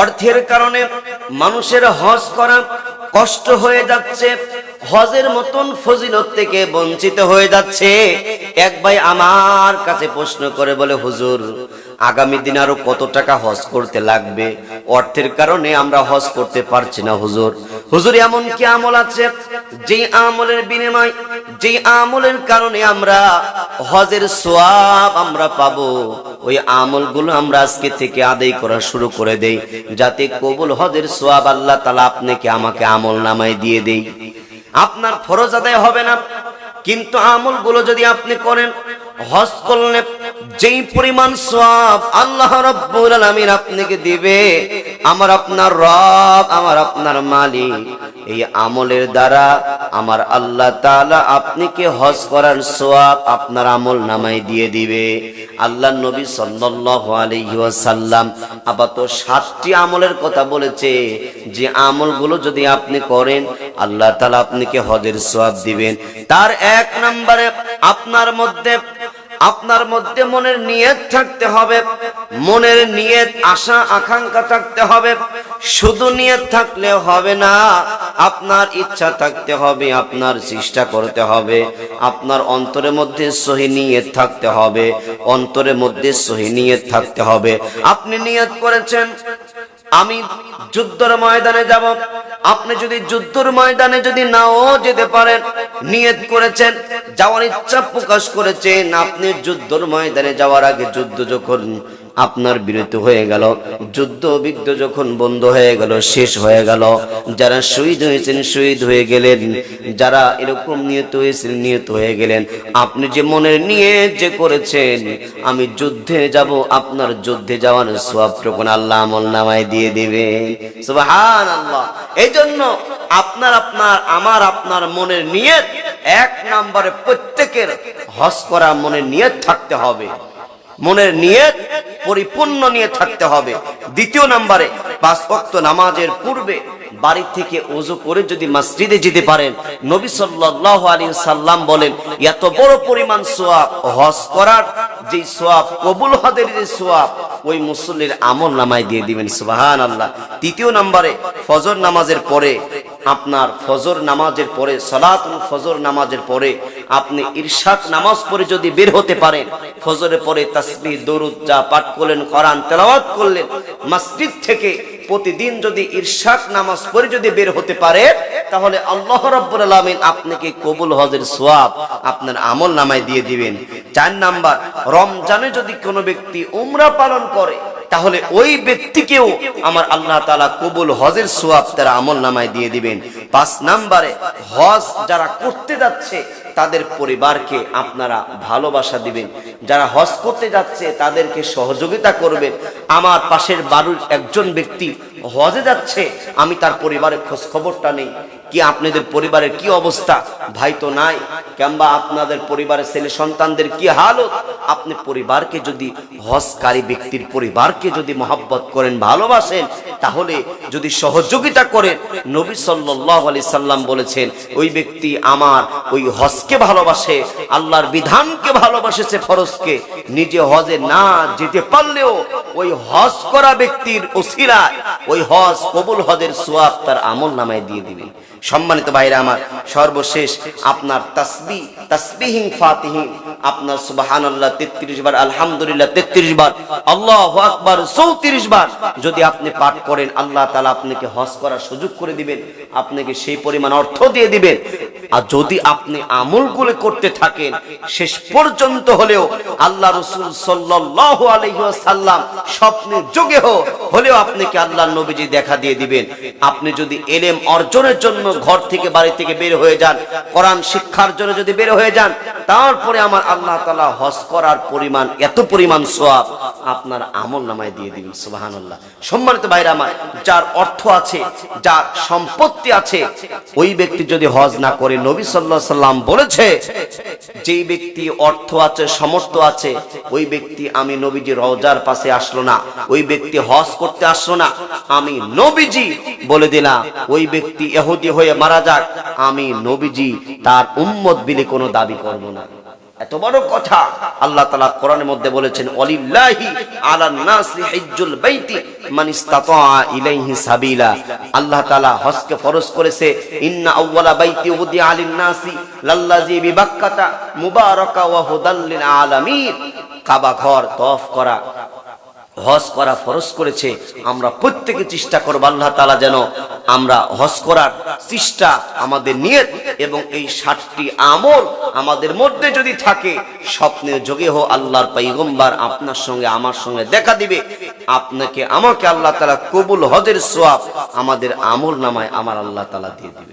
অর্থের কারণে মানুষের হজ করা কষ্ট হয়ে যাচ্ছে, হজের মতন ফজিলত থেকে বঞ্চিত হয়ে যাচ্ছে। এক ভাই আমার কাছে প্রশ্ন করে বলে, হুজুর আগামী দিন আরও কত টাকা হজ করতে লাগবে? অর্থের কারণে আমরা হজ করতে পারছি না, হুজুর। হুজুর, এমন কি আমল আছে? যে আমলের বিনিময় যে আমলের কারণে আমরা হজের সোয়াব আমরা পাবো, ওই আমলগুলো আমরা আজকে থেকে আদায় করা শুরু করে দেই, যাতে কবুল হজের সোয়াব আল্লাহ তালা আপনাকে আমাকে আমল নামায় দিয়ে দেই। আপনার ফরজ আদায় হবে না, কিন্তু আমলগুলো যদি আপনি করেন, হজ করলে যেই পরিমাণ সওয়াব আল্লাহ রাব্বুল আলামিন আপনাকে দিবে, আমার আপনার রব, আমার আপনার মালিক, এই আমলের দ্বারা আমার আল্লাহ তাআলা আপনাকে হজ করার সওয়াব আপনার আমল নামায় দিয়ে দিবে। আল্লাহ নবী সাল্লাল্লাহু আলাইহি ওয়াসাল্লাম আপাতত সাতটি আমলের কথা বলেছে। যে আমলগুলো যদি আপনি করেন, আল্লাহ তাআলা আপনাকে হজের সওয়াব দিবেন। তার এক নম্বরে আপনার মধ্যে আপনার মধ্যে মনের নিয়ত থাকতে হবে, মনের নিয়ত, আশা, আকাঙ্ক্ষা থাকতে হবে, শুধু নিয়ত থাকলে হবে না, আপনার ইচ্ছা থাকতে হবে, আপনার চেষ্টা করতে হবে, আপনার অন্তরের মধ্যে সহি নিয়ত থাকতে হবে, অন্তরের মধ্যে সহি নিয়ত থাকতে হবে। আপনি নিয়ত করেছেন আমি যুদ্ধর ময়দানে যাব। আপনি যদি যুদ্ধর ময়দানে যদি নাও যেতে পারেন, নিয়ত করেছেন, যাওয়ার ইচ্ছা প্রকাশ করেছেন, আপনি যুদ্ধর ময়দানে যাওয়ার আগে যুদ্ধ যখন আপনার বিরতি হয়ে গেল। যুদ্ধ বিদ্ধ যখন বন্ধ হয়ে গেল, শেষ হয়ে গেল। যারা শহীদ হয়েছেন, শহীদ হয়ে গেলেন। যারা এরকম নিয়ত হয়েছেন নিয়ত হয়ে গেলেন। আপনি যে মনের নিয়ে যে করেছেন, আমি যুদ্ধে যাব, আপনার যুদ্ধে যাওয়ার সব টুকুন আল্লাহ আমল নামায় দিয়ে দিবে। এই জন্য আপনার আপনার, আমার, আপনার মনের নিয়ত, এক নম্বরে প্রত্যেকের হজ করা মনের নিয়ত থাকতে হবে। মনের নিয়ত পরিপূর্ণ নিয়ে থাকতে হবে। দ্বিতীয় নম্বরে, পাঁচ ওয়াক্ত নামাজের পূর্বে বাড়ি থেকে ওযু করে যদি মসজিদে যেতে পারেন, নবী সাল্লাল্লাহু আলাইহি সাল্লাম বলেন, এত বড় পরিমাণ সোয়াব, হজ করার যে সোয়াব, কবুল হদের যে সোয়াব, ওই মুসল্লির আমল নামায় দিয়ে দিবেন। সুবহানাল্লাহ। তৃতীয় নম্বরে, ফজর নামাজের পরে আপনার ফজর নামাজের পরে, সলাতুল ফজর নামাজের পরে আপনি ইরশাদ নামাজ পড়ে যদি বের হতে পারেন, ফজরের পরে তাসবিহ, দরুদ যা পাঠ করলেন, কোরআন তেলাওয়াত করলেন, মসজিদ থেকে প্রতিদিন যদি ইরশাদ নামাজ পড়ে যদি বের হতে পারে, তাহলে আল্লাহ রাব্বুল আলামিন আপনাকে কবুল হজের সোয়াব আপনার আমল নামায় দিয়ে দিবেন। চার নাম্বার, রমজানে যদি কোনো ব্যক্তি উমরা পালন করে তাহলে ওই ব্যক্তিকেও আমার আল্লাহ তালা কবুল হজের সোয়াব তারা আমল নামায় দিয়ে দিবেন। পাঁচ নাম্বারে, হজ যারা করতে যাচ্ছে, তাদের পরিবারকে আপনারা ভালোবাসা দিবেন। যারা হজ করতে যাচ্ছে, তাদেরকে সহযোগিতা করবেন। আমার পাশের বাড়ির একজন ব্যক্তি হজে যাচ্ছে, আমি তার পরিবারের খোঁজ খবরটা নেই। কি আপনাদের পরিবারের কি অবস্থা? ভাই তো নাই। কিংবা আপনাদের পরিবারের ছেলে সন্তানদের কি হালত? আপনি পরিবারকে যদি, হজকারী ব্যক্তির পরিবারকে যদি মহাব্বত করেন, ভালোবাসেন, তাহলে যদি সহযোগিতা করেন, নবী সাল্লাল্লাহু আলাইহি সাল্লাম বলেছেন, ওই ব্যক্তি আমার ওই হজকে ভালোবাসে, আল্লাহর বিধানকে ভালোবাসেছে ফরজকে, নিজে হজে না যেতে পারলেও ওই হজ করা ব্যক্তির ওসিলায় ওই হজ কবুল হজের সোয়াব তার আমল নামায় দিয়ে দিবে। সম্মানিত ভাইরা আমার, সর্বশেষ আপনার তাসবি, তাসবিহিন ফাতিহিন, আপনার সুবহানাল্লাহ 33 বার, আলহামদুলিল্লাহ 33 বার, আল্লাহু আকবার 34 বার যদি আপনি পাঠ করেন, আল্লাহ তাআলা আপনাকে হজ করার সুযোগ করে দিবেন, আপনাকে সেই পরিমাণ অর্থ দিয়ে দিবেন। আর যদি আপনি আমলগুলো করতে থাকেন, শেষ পর্যন্ত হলেও আল্লাহ রসুল সাল্লাল্লাহু আলাইহি ওয়াসাল্লাম স্বপ্নের যোগে হলেও আপনাকে আল্লাহ নবীজি দেখা দিয়ে দিবেন। আপনি যদি এলেম অর্জনের জন্য ঘর থেকে, বাড়ি থেকে বের হয়ে যান, কোরআন শিক্ষার জন্য যদি বের হয়ে যান, তারপরে আমার আল্লাহ তাআলা হজ করার পরিমাণ, এত পরিমাণ সোয়াব আপনার আমল নামায় দিয়ে দিবেন, সুবহানাল্লাহ। সম্মানিত ভাইরা আমার, যার অর্থ আছে, যার সম্পত্তি আছে, ওই ব্যক্তি যদি হজ না করে, নবী আলাইহি সাল্লাম বলেছে, যেই ব্যক্তি অর্থ আছে সমর্থ আছে, ওই ব্যক্তি আমি নবীজি রওজার পাশে আসলো না, ওই ব্যক্তি হজ করতে আসলো না, আমি নবীজি বলে দিলাম, ওই ব্যক্তি এহুদি হয়ে মারা যাক, আমি নবীজি তার উম্মত বিলে কোনো দাবি করব না। এত বড় কথা। আল্লাহ তালা কোরআনের মধ্যে বলেছেন অলিল্লাহি আলা নাসি হিজ্জুল বাইতি মান ইস্তাতা ইলাইহি সাবিলা। আল্লাহ তাআলা হজকে ফরজ করেছে, ইন্না আউওয়ালা বাইতি উদি আলিন নাসি লাল্লাজি বিবাক্কাতা মুবারাকা ওয়া হুদাল লিল আলামিন কাবা ঘর তওয়াফ করা। হজ করা ফরজ করেছে, আমরা প্রত্যেকে চেষ্টা করব আল্লাহ তালা যেন আমরা হজ করার চেষ্টা আমাদের নিয়ে এবং এই ষাটটি আমল আমাদের মধ্যে যদি থাকে, স্বপ্নের যোগে হো আল্লাহর পাইগম্বার আপনার সঙ্গে, আমার সঙ্গে দেখা দিবে। আপনাকে, আমাকে আল্লাহ তালা কবুল হজের সোয়াব আমাদের আমল নামায় আমার আল্লাহ তালা দিয়ে দিবে।